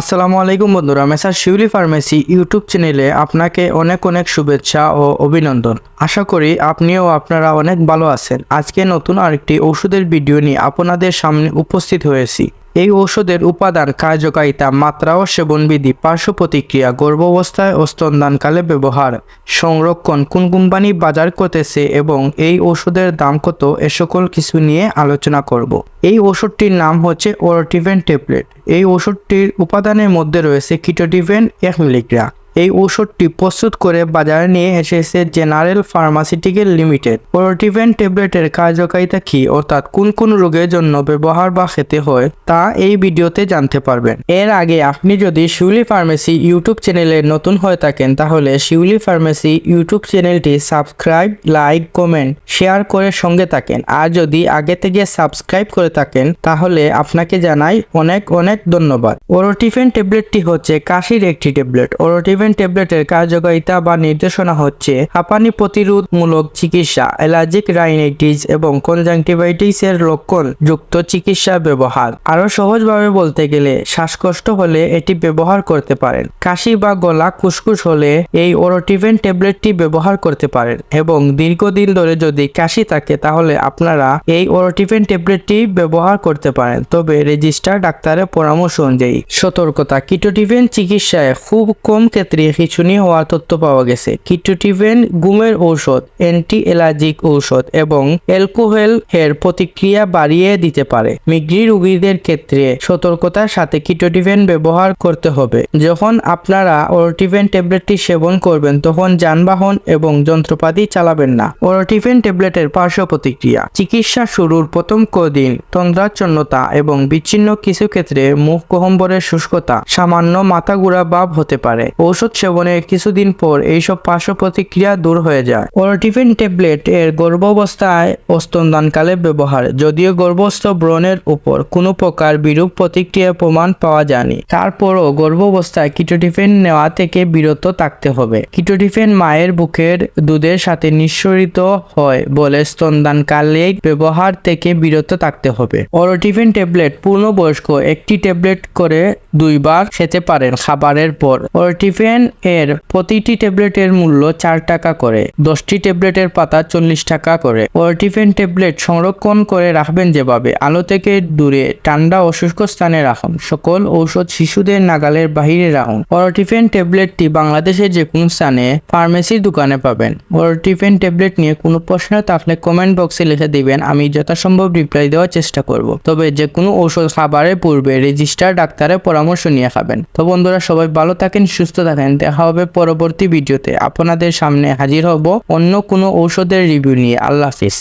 আসসালামু আলাইকুম বন্ধুরা, মেসার শিউলি ফার্মেসি ইউটিউব চ্যানেলে আপনাকে অনেক অনেক শুভেচ্ছা ও অভিনন্দন। আশা করি আপনিও আপনারা অনেক ভালো আছেন। আজকে নতুন আরেকটি ওষুধের ভিডিও নিয়ে আপনাদের সামনে উপস্থিত হয়েছি। এই ঔষধের উপাদান কার্যকারিতা, মাত্রা ও সেবনবিধি, পার্শ্ব প্রতিক্রিয়া, গর্ভাবস্থায় ও স্তনদানকালে ব্যবহার। সংরক্ষণ, কোন কোম্পানি বাজার করতেছে এবং এই ওষুধের দাম কত, এ সকল কিছু নিয়ে আলোচনা করব। এই ওষুধটির নাম হচ্ছে ওরটিভেন ট্যাবলেট। এই ওষুধটির উপাদানের মধ্যে রয়েছে কিটোটিভেন এক মিলিগ্রাম। এই ওষুধটি প্রস্তুত করে বাজারে নিয়ে এসেছে জেনারেল ফার্মাসিউটিক্যাল লিমিটেড। ওরটিভেন ট্যাবলেটের কার্যকারিতা কি অর্থাৎ কোন কোন রোগের জন্য ব্যবহার বা খেতে হয় তা এই ভিডিওতে জানতে পারবেন। এর আগে আপনি যদি শিউলি ফার্মেসি ইউটিউব চ্যানেলে নতুন হয়ে থাকেন তাহলে শিউলি ফার্মেসি ইউটিউব চ্যানেলটি সাবস্ক্রাইব, লাইক, কমেন্ট, শেয়ার করে সঙ্গে থাকেন। আর যদি আগে থেকে সাবস্ক্রাইব করে থাকেন তাহলে আপনাকে জানাই অনেক অনেক ধন্যবাদ। ওরোটিফেন ট্যাবলেটটি হচ্ছে কাশির একটি ট্যাবলেট। ওরোটিফেন ট্যাবলেটের কার্যকারিতা বা নির্দেশনা হচ্ছে হাঁপানি প্রতিরোধমূলক চিকিৎসা অ্যালার্জিক রাইনাইটিস এবং কনজাংটিভাইটিস এর লক্ষণ যুক্ত চিকিৎসা ব্যবহার। আরও সহজভাবে বলতে গেলে, শ্বাসকষ্ট হলে এটি ব্যবহার করতে পারেন। কাশি বা গলা কুসকুস হলে এই ওরোটিভেন ট্যাবলেটটি ব্যবহার করতে পারেন এবং দীর্ঘদিন ধরে যদি কাশি থাকে, তাহলে আপনারা এই ওরোটিভেন ট্যাবলেটটি ব্যবহার করতে পারেন। তবে রেজিস্টার ডাক্তারের পরামর্শ অনুযায়ী, সতর্কতা। কিটোটিভেন চিকিৎসায় খুব কম ক্ষেত্রে খিচুনি হওয়ার তথ্য পাওয়া গেছে। কিটোটিভেন গুমের ঔষধ অ্যান্টি অ্যালার্জিক ঔষধ এবং অ্যালকোহল এর প্রতিক্রিয়া বাড়িয়ে দিতে পারে। মিগ্রি রোগীদের ক্ষেত্রে সতর্কতার সাথে কিটোটিভেন ব্যবহার করতে হবে। যখন আপনারা ওরটিভেন ট্যাবলেটটি সেবন করবেন, তখন যানবাহন এবং যন্ত্রপাতি চালাবেন না। ওরটিভেন ট্যাবলেটের পার্শ্ব প্রতিক্রিয়া, চিকিৎসা শুরুর প্রথম কদিন, তন্দ্রাচ্ছন্নতা এবং বিচ্ছিন্ন কিছু ক্ষেত্রে মুখ গহম্বরের শুষ্কতা, সামান্য মাথা ঘুরা ভাব হতে পারে। ঔষধ সেবনের কিছুদিন পর এইসব পার্শ্ব প্রতিক্রিয়া দূর হয়ে যায়। ওরটিফেন ট্যাবলেট এর গর্ভাবস্থায় ও স্তনদানকালে ব্যবহার, যদিও গর্ভস্থ ব্রণের উপর কোনো প্রকার বিরূপ প্রতিক্রিয়ার প্রমাণ পাওয়া যায়নি। তারপরও গর্ভাবস্থায় কিটোটিফেন নেওয়া থেকে বিরত থাকতে হবে। কিটোটিফেন মায়ের বুকের দুধের সাথে নিঃসরিত হয় বলে স্তনদানকালে ব্যবহার থেকে বিরত থাকতে হবে। ওরটিফেন ট্যাবলেট পূর্ণবয়স্ক একটি ট্যাবলেট করে দুইবার খেতে পারেন খাবারের পর। ওরটিফেন এর প্রতিটি ট্যাবলেটের মূল্য চার টাকা করে, দশটি ট্যাবলেটের পাতা চল্লিশ টাকা করে। ওরটিফেন ট্যাবলেট সংরক্ষণ করে রাখবেন যেভাবে, আলো থেকে দূরে, ঠান্ডা ও শুষ্ক স্থানে রাখুন। সকল ঔষধ শিশুদের নাগালের বাহিরে রাখুন। ওরটিফেন ট্যাবলেটটি বাংলাদেশের যে কোনো স্থানে ফার্মেসির দোকানে পাবেন। ওরটিফেন ট্যাবলেট নিয়ে কোনো প্রশ্ন থাকলে কমেন্ট বক্সে লিখে দিবেন, আমি যথাসম্ভব রিপ্লাই দেওয়ার চেষ্টা করব। তবে যে কোনো ঔষধ খাবারের পূর্বে রেজিস্টার ডাক্তারের পরামর্শ নিয়ে খাবেন। তো বন্ধুরা, সবাই ভালো থাকেন, সুস্থ থাকেন দেখা হবে পরবর্তী ভিডিওতে। আপনাদের সামনে হাজির হব অন্য কোনো ঔষধের রিভিউ নিয়ে। আল্লাহ হাফিজ।